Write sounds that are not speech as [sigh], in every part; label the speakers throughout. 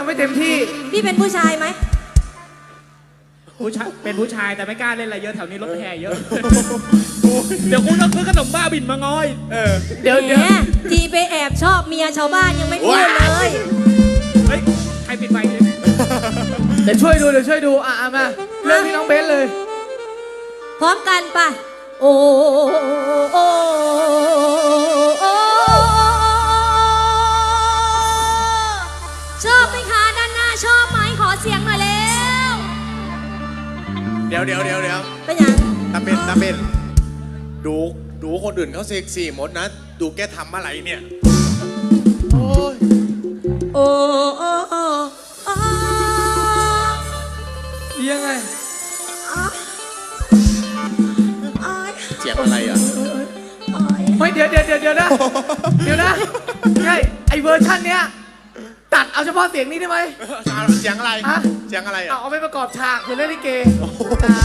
Speaker 1: ทำไม่เต็มที่
Speaker 2: พี่เป็นผู้ชายไหม
Speaker 3: ผู้ชายเป็นผู้ชายแต่ไม่กล้าเล่นอะไรเยอะแถวนี้รถแห่เยอะ เดี๋ยวกูต้องซื้อขนมบ้าบินมาง้อย
Speaker 4: เออ
Speaker 1: เดี๋ยว
Speaker 2: แห
Speaker 1: เดี๋ยว
Speaker 2: มทีไปแอบชอบเมียชาวบ้านยังไม่พูดเลย
Speaker 3: เฮ้ย ใครปิดไฟเนี่ย
Speaker 1: เดี๋ยวช่วยดูเดี๋ยวช่วยดูอะอะมาเรื่องที่น้องเบสเลย
Speaker 2: พร้อมกันปะโอ้โอ้โอ้ช เสียงหน่อยเร็ว
Speaker 4: เดี๋ยวเดี๋ยวเดี๋ยวเดี๋ยว
Speaker 2: เป็นยัง
Speaker 4: ตาเป็นตาเป็น ดูดูคนอื่นเขาเซ็กซี่หมดนะ ดูแกทำอะไรเนี่ย โอ้ย
Speaker 2: โอ้โอ้โอ้โอ้
Speaker 1: ยังไง
Speaker 2: โอ้ย
Speaker 4: เสียงอะไรอะ
Speaker 2: โอ้ย
Speaker 1: ไม่เดี๋ยวเดี๋ยวเดี๋ยวเดี๋ยวนะ เดี๋ยวนะใช่ไอเวอร์ชันเนี้ย ตัดเอาเฉพาะเสียงนี้ได้ไหม
Speaker 4: เสียงอะไร
Speaker 1: ฮะ
Speaker 4: เสียงอะไร
Speaker 1: เอา
Speaker 4: อะ
Speaker 1: เอาไปประกอบฉากคือเล่นลิเก อ่า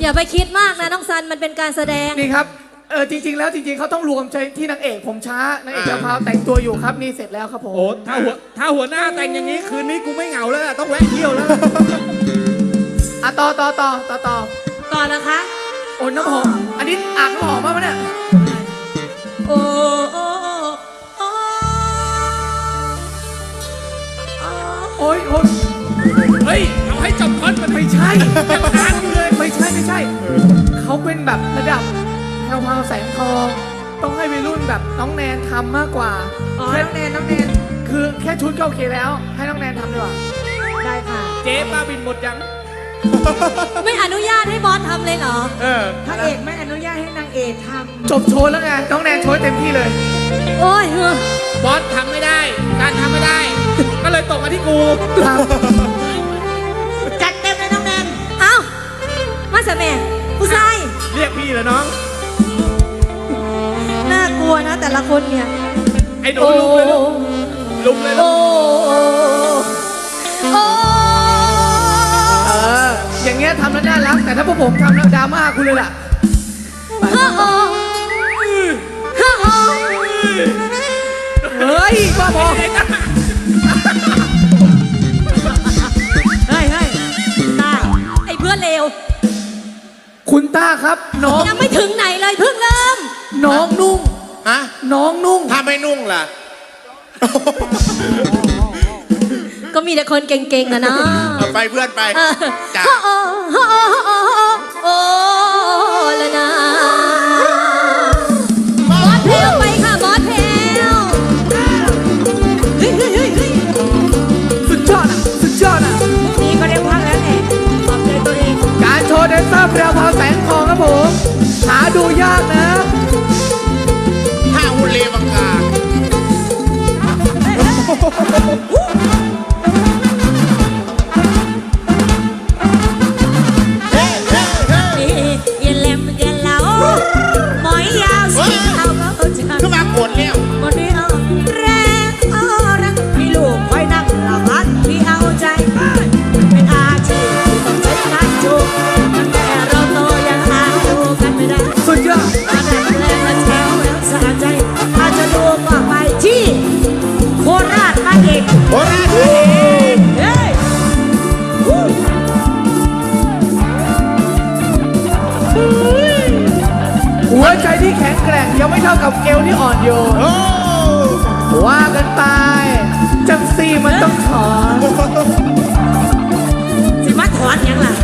Speaker 2: อย่าไปคิดมากนะน้องซันมันเป็นการแสดง
Speaker 1: นี่ครับ เออจริง ๆ แล้วจริง ๆเขาต้องรวมใจที่นางเอกผมช้านางเอกจะพราวแต่งตัวอยู่ครับนี่เสร็จแล้วครับผม
Speaker 3: โอ้ถ้าหัวถ้าหัวหน้าแต่งอย่างนี้คืนนี้กูไม่เหงาแล้วล่ะต้องแวะเที่ยวแล้วล่ะ
Speaker 1: อะต่อต่อต่อต่อต่อ
Speaker 2: ก่อนนะคะ
Speaker 1: โอ้ยน้ำหอม อันนี้อ่างน้ำหอมมากปะเนี่ย
Speaker 2: โอ้โอ้โอ้
Speaker 1: โอ้ยโอ้ย
Speaker 3: เฮ้ยเอาให้จบคอนมัน
Speaker 1: ไม่ใช่
Speaker 3: ยังค้างอยู่เลย
Speaker 1: ไม่ใช่ไม่ใช่ เขาเป็นแบบระดับแพรวพราวแสงทอง ต้องให้วัยรุ่นแบบน้องแนนทำมากกว่า
Speaker 2: อ๋อ
Speaker 1: แค่
Speaker 2: น้องแนนน้องแนน
Speaker 1: คือแค่ชุดก็โอเคแล้ว ให้น้องแนนทำดีกว่า
Speaker 2: ได้ค่ะ
Speaker 3: เจ๊บ้าบินหมดยัง
Speaker 2: ไม่อนุญาตให้บอสทำเลยเหรอ
Speaker 3: เออ
Speaker 5: พระเอกไม่อนุญาตให้นางเอกท
Speaker 1: จบโชว์แล้วไงน้องแนนโชว์ให้เต็มที่เลย
Speaker 2: โอ้ยเออบ
Speaker 3: อสทำไม่ได้ การทำไม่ได้ก็ เลยตกมาที่กู
Speaker 1: ครับำ
Speaker 5: จัดเต็มเลยน้องแนน
Speaker 2: เอ้ามาสแม่ผู้ชาย
Speaker 3: เรียกพี่เหรอน้อง
Speaker 2: น่ากลัวนะ แต่ละคนเนี่ย
Speaker 3: ไอ้หนูลุกเลยลูกลุกเลยลู
Speaker 2: โอ้
Speaker 3: ก
Speaker 2: โอ้
Speaker 1: เอออย่างเงี้ยทำแล้วน่ารักแต่ถ้าพวกผมทำแล้วดราม่าคุณเลยล่ะไป
Speaker 2: โอ้
Speaker 1: คุณต้าครับ น้อง
Speaker 2: ยังไม่ถึงไหนเลยเพิ่งเริ่ม
Speaker 1: น้องนุ่ง
Speaker 4: ฮะ
Speaker 1: น้องนุ่ง
Speaker 4: ถ้าไม่นุ่งล่ะ
Speaker 2: ก็มีแต่คนเก่งๆนะเนาะ
Speaker 4: เอาไปเพื่อนไป
Speaker 2: เออ
Speaker 4: จ้า
Speaker 2: โอ้โอ้โอ้โอ้โอ้ นี่
Speaker 5: หัวใจที่แข็
Speaker 1: งแกร่งยังไม่เท่ากับเอวที่อ่อนโยน
Speaker 4: โอ้
Speaker 1: ว่ากันไปจังซีมันต้องถอน
Speaker 5: สิมาถอน
Speaker 1: หยังล่ะ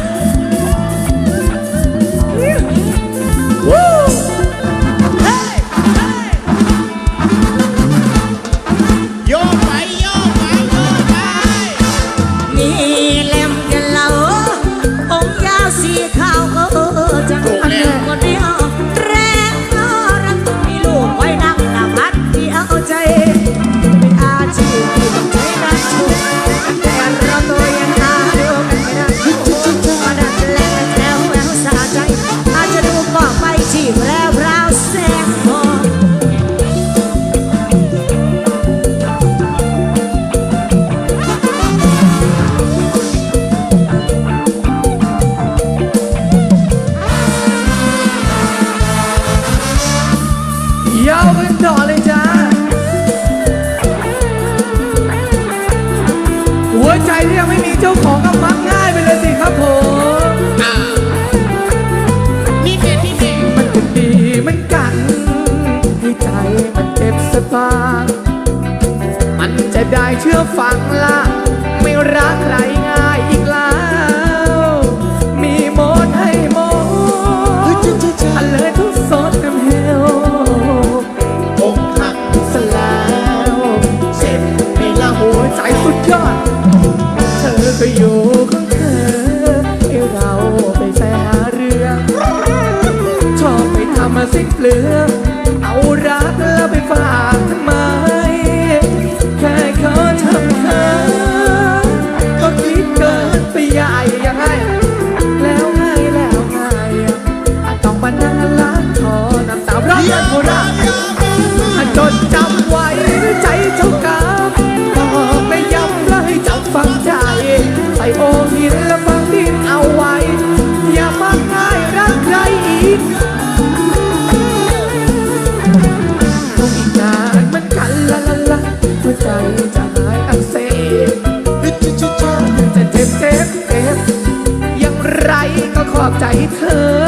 Speaker 1: 再一次。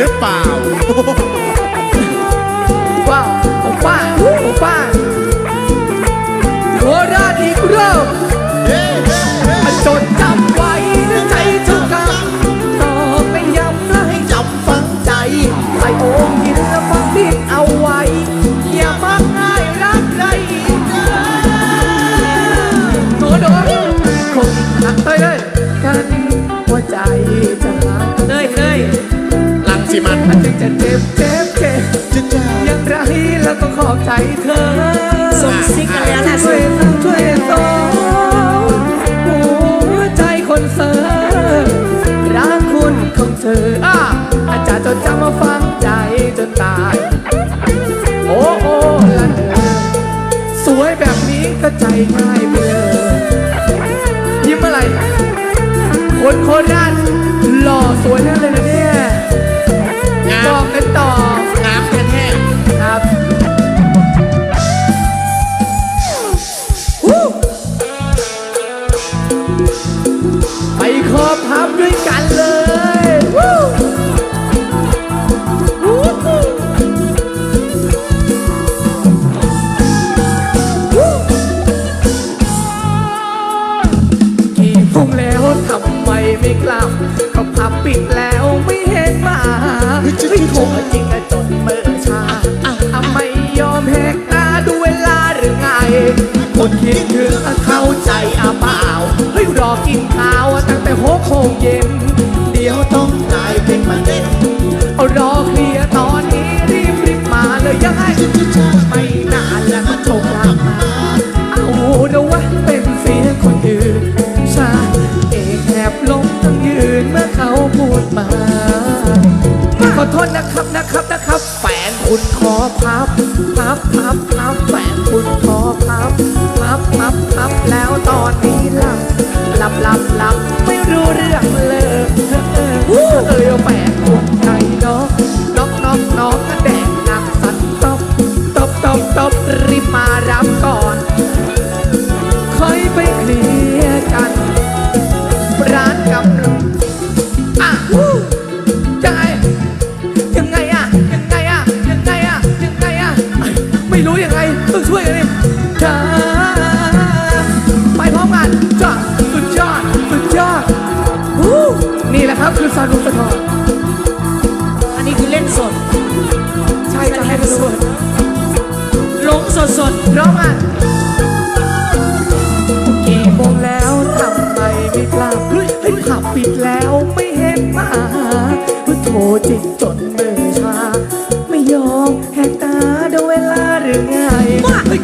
Speaker 1: Nepal. [laughs] เสอรักคุณของเธออ่อาจารย์จดจำมาฟังใจจนตาย โอ้โอ้ละเสวยแบบนี้ก็ใจง่ายเบื่อยิ้มอะไร คนโคราชหล่อสวยนะ ไปคอบทับด้วยกันเลย เย็น เดี๋ยวต้องกลายเป็นมะเร็งรอเคลียร์ตอนนี้รีบรีบมาเลยยังไงไม่นานแล้วมันโทรกลับมาเอานะวะเป็นเสียงคน
Speaker 5: อื่น
Speaker 1: ชาเอกแอบลงมทั้งยืนเมื่อเขาพูดมา ขอโทษนะครับนะครับนะครับแฟนคุณขอพับพับพับพับแฟนคุณขอพับ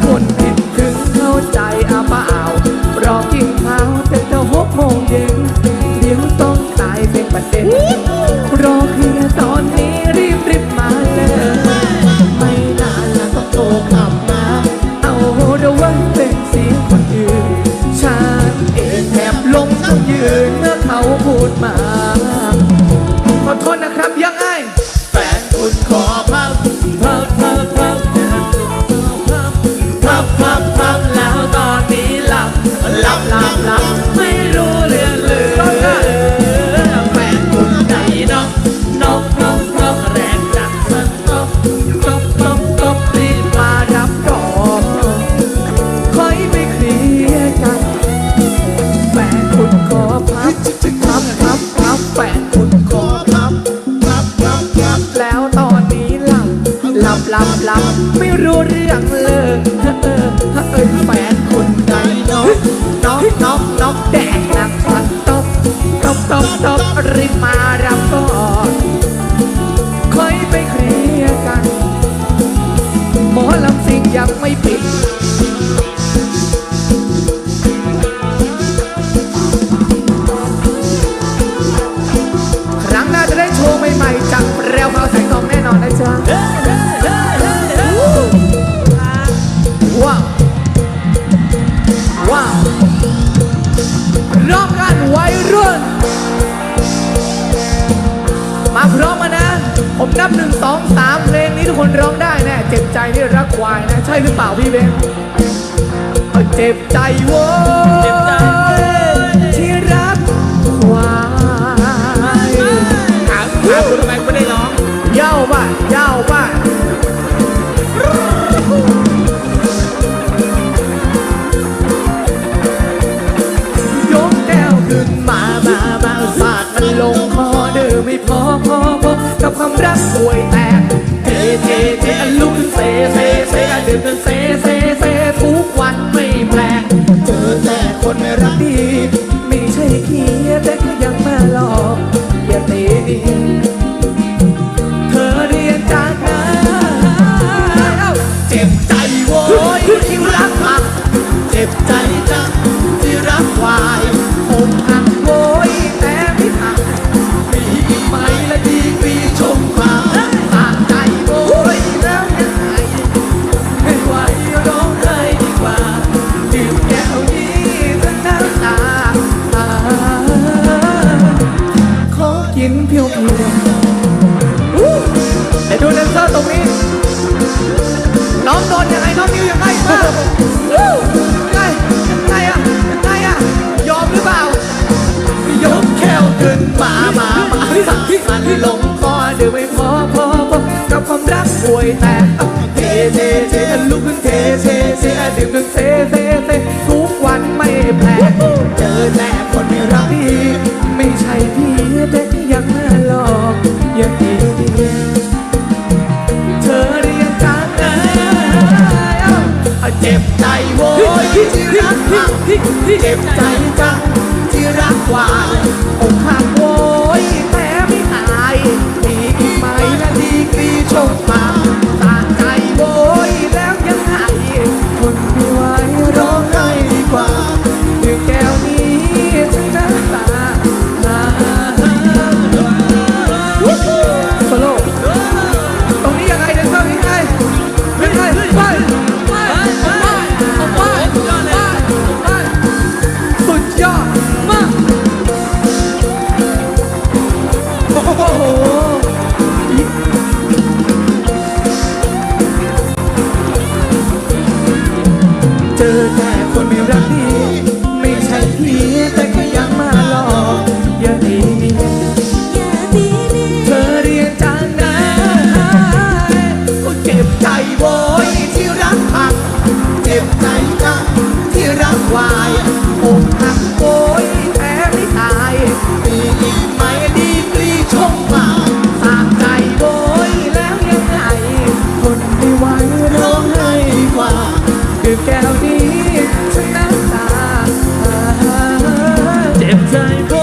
Speaker 1: คน หลับไม่รู้เรื่องเลยเออเออเออแฟนคุณใจนกนกนกนกแดงหนักพัดตบตบตบตบรีบมารับก่อนค่อยไปเคลียร์กัน หมอลำสิงยังไม่ปิด คนร้องได้แน่เจ็บใจที่รักควายนะใช่หรือเปล่าพี่เบนเอาเจ็บใจโว้ย
Speaker 3: เจ็บใจ
Speaker 1: ที่รักควาย
Speaker 3: ถามถามคุณทำไมไม่ได้ร้อง
Speaker 1: เย้าป่ะเย้าป่ะยกแก้วขึ้นมามามาสาดมันลงคอเดิมไม่พอพอพอกับความรักป่วยแตก เทเทเทลุกเซเซเซดื่มจนเซเซเซทุกวันไม่แปลกเจอแต่คนไม่รักดี เพียวๆเดี๋ยวดูแดนเซอร์ตรงนี้ น้องโดนยังไงน้องนิวยังไงบ้างวู้ยังไงยังไงอะยังไงอะยอมหรือเปล่า ยกแก้วขึ้นมามามาสักที่มันลงคอเดี๋ยวไม่พอพอพอกับความรักป่วยแต่เทเทเทลุกขึ้นเทเทเทดื่มจนเทเทเททุกวันไม่แปลกเจอแต่คนไม่รักดีไม่ใช่พี่แต่ก็ เจ็บใจจังที่รักหวานอกหักโวยแต่ไม่หายมีอีกไหมนะดีกรีชมมา 在。